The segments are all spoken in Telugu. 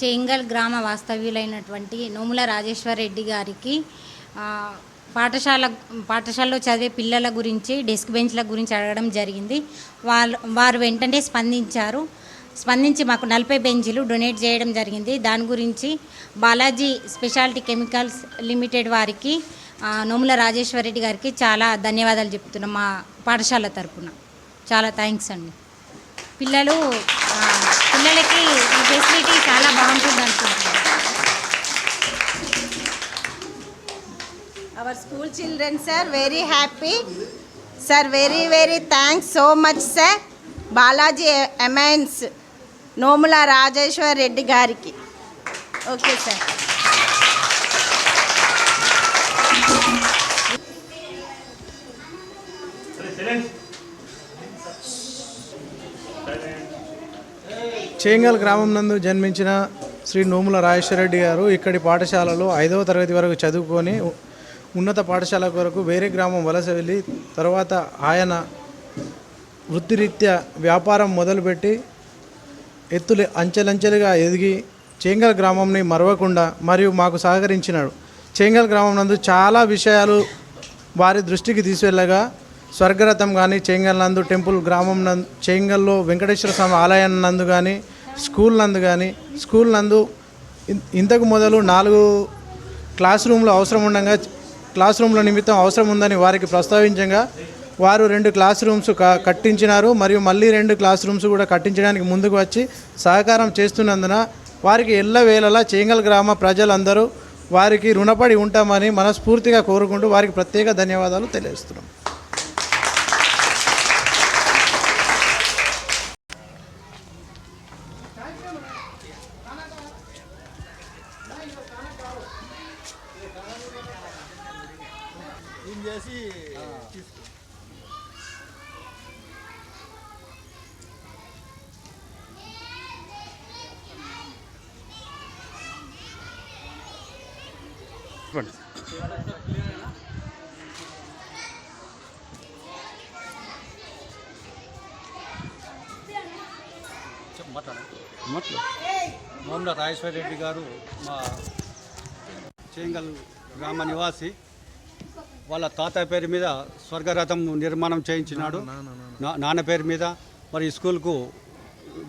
చేంగల్ గ్రామ వాస్తవ్యులైనటువంటి నోముల రాజేశ్వర్ రెడ్డి గారికి పాఠశాల పాఠశాలలో చదివే పిల్లల గురించి డెస్క్ బెంచ్ల గురించి అడగడం జరిగింది. వాళ్ళు వారు వెంటనే స్పందించారు. స్పందించి మాకు నలభై బెంచీలు డొనేట్ చేయడం జరిగింది. దాని గురించి బాలాజీ స్పెషాలిటీ కెమికల్స్ లిమిటెడ్ వారికి నోముల రాజేశ్వర్ రెడ్డి గారికి చాలా ధన్యవాదాలు చెప్తున్నాం మా పాఠశాల తరపున. చాలా థ్యాంక్స్ అండి. పిల్లలు పిల్లలకి ఈ ఫెసిలిటీ చాలా బాగుంటుంది అనుకుంటున్నాను Our school children, sir, very happy. Sir, very, very thanks so much, sir. Balaji Amines Nomula Rajeshwar Reddy గారికి ఓకే సార్ చేంగల్ గ్రామం నందు జన్మించిన శ్రీ నోముల రాజేశ్వరరెడ్డి గారు ఇక్కడి పాఠశాలలో ఐదవ తరగతి వరకు చదువుకొని ఉన్నత పాఠశాల కొరకు వేరే గ్రామం వలస వెళ్ళి తర్వాత ఆయన వృత్తిరీత్యా వ్యాపారం మొదలుపెట్టి ఎత్తులు అంచెలంచెలుగా ఎదిగి చేంగల్ గ్రామంని మరవకుండా మరియు మాకు సహకరించినాడు. చేంగల్ గ్రామం నందు చాలా విషయాలు వారి దృష్టికి తీసుకెళ్ళగా స్వర్గరథం కానీ చేంగల్ నందు టెంపుల్ గ్రామం నందు చేంగల్లో వెంకటేశ్వర స్వామి ఆలయం నందు కానీ స్కూల్ నందు కానీ స్కూల్ నందు ఇంతకు మొదలు నాలుగు క్లాస్ రూమ్లు అవసరం ఉండగా క్లాస్ రూమ్ల నిమిత్తం అవసరం ఉందని వారికి ప్రస్తావించగా వారు రెండు క్లాస్ రూమ్స్ క- కట్టించినారు మరియు మళ్ళీ రెండు క్లాస్ రూమ్స్ కూడా కట్టించడానికి ముందుకు వచ్చి సహకారం చేస్తున్నందున వారికి ఎల్లవేళలా చేంగల్ గ్రామ ప్రజలందరూ వారికి రుణపడి ఉంటామని మనస్ఫూర్తిగా కోరుకుంటూ వారికి ప్రత్యేక ధన్యవాదాలు తెలియజేస్తున్నాం. మోమల రాజేశ్వర రెడ్డి గారు మా చేంగల్ గ్రామ నివాసి. వాళ్ళ తాతయ్య పేరు మీద స్వర్గరథం నిర్మాణం చేయించినాడు. నా- నాన్న పేరు మీద. మరి ఈ స్కూల్కు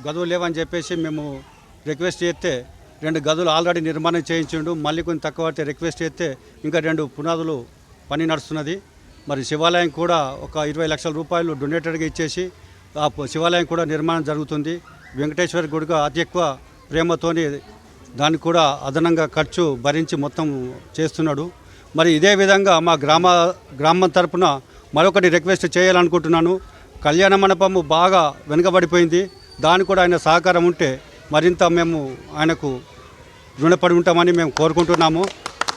గదువులు లేవని చెప్పేసి మేము రిక్వెస్ట్ చేస్తే రెండు గదులు ఆల్రెడీ నిర్మాణం చేయించిండు. మళ్ళీ కొంచెం తక్కువ పడితే రిక్వెస్ట్ చేస్తే ఇంకా రెండు పునాదులు పని నడుస్తున్నది. మరి శివాలయం కూడా ఒక ఇరవై లక్షల రూపాయలు డొనేటెడ్గా ఇచ్చేసి ఆ శివాలయం కూడా నిర్మాణం జరుగుతుంది. వెంకటేశ్వర గుడిగా అతి ఎక్కువ ప్రేమతోని దానికి కూడా అదనంగా ఖర్చు భరించి మొత్తం చేస్తున్నాడు. మరి ఇదే విధంగా మా గ్రామ గ్రామం తరపున మరొకటి రిక్వెస్ట్ చేయాలనుకుంటున్నాను. కళ్యాణ మండపము బాగా వెనుకబడిపోయింది. దానికి కూడా ఆయన సహకారం ఉంటే మరింత మేము ఆయనకు రుణపడి ఉంటామని మేము కోరుకుంటున్నాము.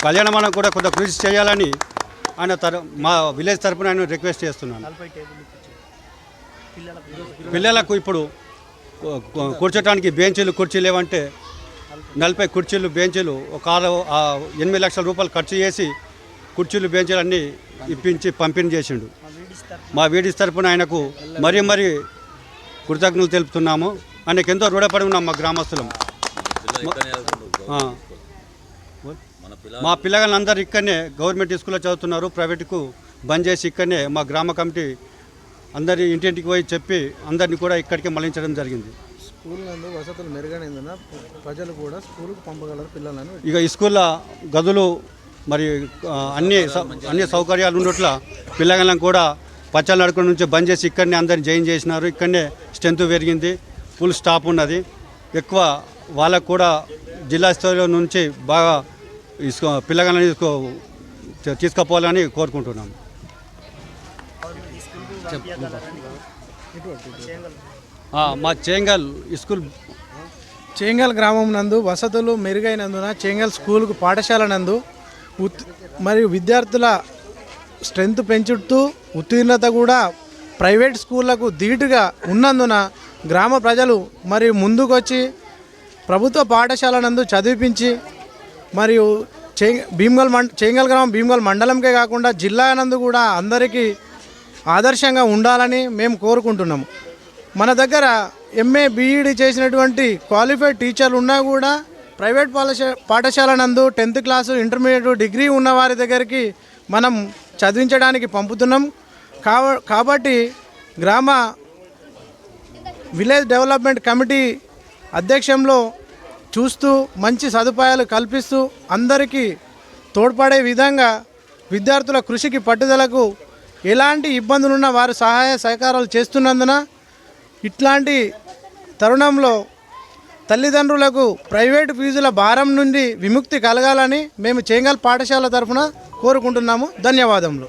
కళ్యాణ మండపం కూడా కొంత కృషి చేయాలని ఆయన తర మా విలేజ్ తరపున ఆయన రిక్వెస్ట్ చేస్తున్నాను. పిల్లలకు ఇప్పుడు కూర్చోటానికి బెంచీలు కుర్చీలు లేవంటే నలభై కుర్చీలు బెంచీలు ఒక ఆరు ఎనిమిది లక్షల రూపాయలు ఖర్చు చేసి కుర్చీలు బెంచీలు అన్నీ ఇప్పించి పంపిణీ చేసిండు. మా వీడిస్ తరపున ఆయనకు మరీ మరీ కృతజ్ఞతలు తెలుపుతున్నాము. ఆయనకు ఎంతో రుణపడి ఉన్నాం మా గ్రామస్తులం. మా పిల్లగాళ్ళందరూ ఇక్కడనే గవర్నమెంట్ స్కూల్లో చదువుతున్నారు. ప్రైవేట్కు బంద్ చేసి ఇక్కడనే మా గ్రామ కమిటీ అందరి ఇంటింటికి పోయి చెప్పి అందరినీ కూడా ఇక్కడికి మళ్ళించడం జరిగింది. స్కూల్ నందు వసతులు మెరుగైనందున ప్రజలు కూడా స్కూల్కు పంపగలరు పిల్లలను. ఇక ఈ స్కూల్లో గదులు మరి అన్ని సౌ- అన్ని సౌకర్యాలు ఉండట్ల పిల్లగాళ్ళని కూడా పచ్చల నడుకుల నుంచి బంద్ చేసి ఇక్కడనే అందరిని జాయిన్ చేసినారు. ఇక్కడనే స్ట్రెంత్ పెరిగింది. ఫుల్ స్టాఫ్ ఉన్నది. ఎక్కువ వాళ్ళకు కూడా జిల్లా స్థాయిలో నుంచి బాగా ఇసుకో పిల్లగాళ్ళని తీసుకో తీసుకుపోవాలని కోరుకుంటున్నాం మా చేంగల్ స్కూల్ చేంగల్ గ్రామం నందు వసతులు మెరుగైనందున చేంగల్ స్కూల్కు పాఠశాల నందు మరియు విద్యార్థుల స్ట్రెంత్ పెంచుతూ ఉత్తీర్ణత కూడా ప్రైవేట్ స్కూళ్ళకు ధీటుగా ఉన్నందున గ్రామ ప్రజలు మరియు ముందుకొచ్చి ప్రభుత్వ పాఠశాల నందు చదివించి మరియు చే భీమ్గల్ మండ చేంగల్ గ్రామం భీమ్గల్ మండలంకే కాకుండా జిల్లా నందు కూడా అందరికీ ఆదర్శంగా ఉండాలని మేము కోరుకుంటున్నాము. మన దగ్గర ఎంఏ బీఈడి చేసినటువంటి క్వాలిఫైడ్ టీచర్లు ఉన్నా కూడా ప్రైవేట్ పాఠశాల పాఠశాల నందు టెన్త్ క్లాసు ఇంటర్మీడియట్ డిగ్రీ ఉన్న వారి దగ్గరికి మనం చదివించడానికి పంపుతున్నాం. కావ కాబట్టి గ్రామ విలేజ్ డెవలప్మెంట్ కమిటీ అధ్యక్షంలో చూస్తూ మంచి సదుపాయాలు కల్పిస్తూ అందరికీ తోడ్పడే విధంగా విద్యార్థుల కృషికి పట్టుదలకు ఎలాంటి ఇబ్బందులున్నా వారు సహాయ సహకారాలు చేస్తున్నందున ఇట్లాంటి తరుణంలో తల్లిదండ్రులకు ప్రైవేటు ఫీజుల భారం నుండి విముక్తి కలగాలని మేము చేంగల్ పాఠశాల తరఫున కోరుకుంటున్నాము. ధన్యవాదములు.